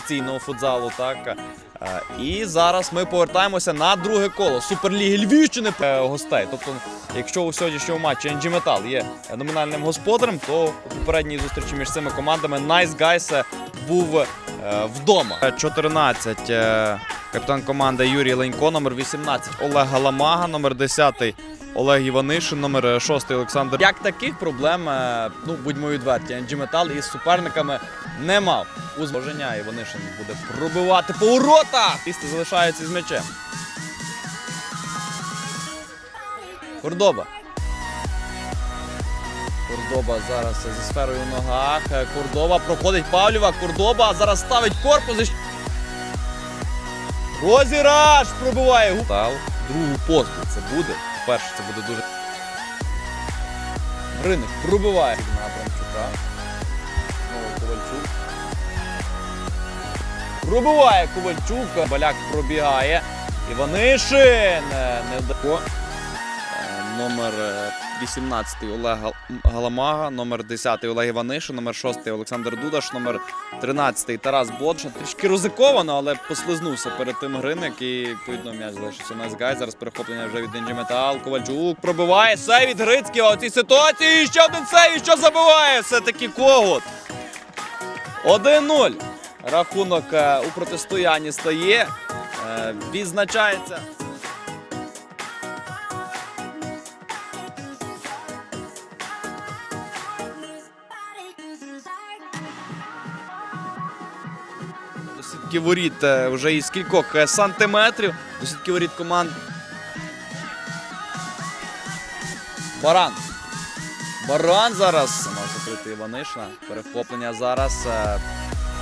офіційного футзалу. Так Е, і зараз ми повертаємося на друге коло Суперліги Львівщини е, гостей. Тобто, якщо у сьогоднішньому матчі NG Metal є номінальним господарем, то у попередній зустрічі між цими командами Nice Guys е, був вдома. Е, 14 е, капітан команди Юрій Ленько, номер 18 Олег Галамага, номер 10 Олег Іванишин, номер 6 Олександр. Як таких проблем, ну будьмо відверті, NG Metal із суперниками не мав. У зможення Іванишин буде пробивати по воротах. Після залишається з м'ячем. Кордоба. Кордоба зараз зі сферою в ногах. Кордоба проходить Павлєва. Кордоба зараз ставить корпус. Розіграш пробиває. Гутал. Другу поспіль це буде. Перше це буде дуже. Ринок пробиває на Абрамчука. Ковальчук. Пробиває Ковальчук. Баляк пробігає. Іванишин. е, Не. Е, Номер е, 18 Олег Галамага, номер 10 Олег Іванишин, номер 6 Олександр Дудаш, номер 13 Тарас Бодша. Трішки ризиковано, але послизнувся перед тим Гриник і відповідно м'яч залишився на Гай. Зараз перехоплення вже від Денджі Метал. Ковальчук пробиває сей від Грицького. У цій ситуації ще один сей, і що забиває. Все-таки когут. 1-0. Рахунок е, у протистоянні стає. Е, Відзначається. До сітки воріт е, вже із кількох сантиметрів. До сітки воріт команд. Баран. Баран зараз мав Іванишина. Перехоплення зараз. е,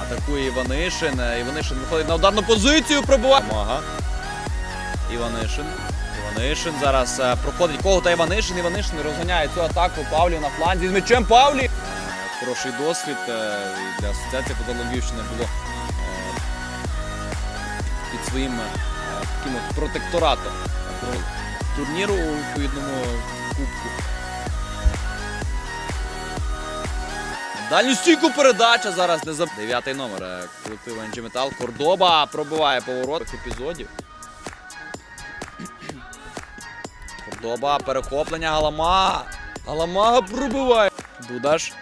Атакує Іванишин. Е, Іванишин виходить на ударну позицію. Пробиває. Ага. Іванишин. Іванишин зараз е, проходить кого та Іванишин. Іванишин розганяє цю атаку. Павлів на фланзі з м'ячем Павлі. Хороший досвід для асоціації Львівщини було під своїм таким от протекторатом турніру у відповідному кубку. Дальню стійку передача зараз не заб... Дев'ятий номер колективу NG Metal. Кордоба пробиває поворот епізодів. Кордоба, перехоплення Галама. Галамага пробиває. Дудаш.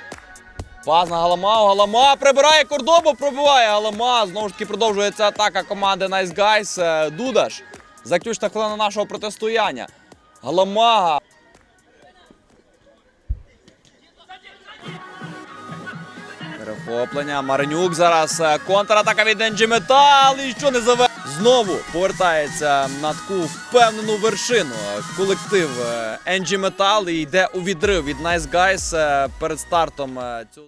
Пас на Галамагу. Галама прибирає Кордобу, пробиває Галама. Знову ж таки продовжується атака команди Nice Guys. Е, Дудаш. Заключна хвилина нашого протистояння. Галамага. Перехоплення. Маринюк зараз. е, Контратака від Енджі Метал. І що не заве. Знову повертається на таку впевнену вершину. е, Колектив Енджі Метал йде у відрив від Nice Guys е, перед стартом е, цього.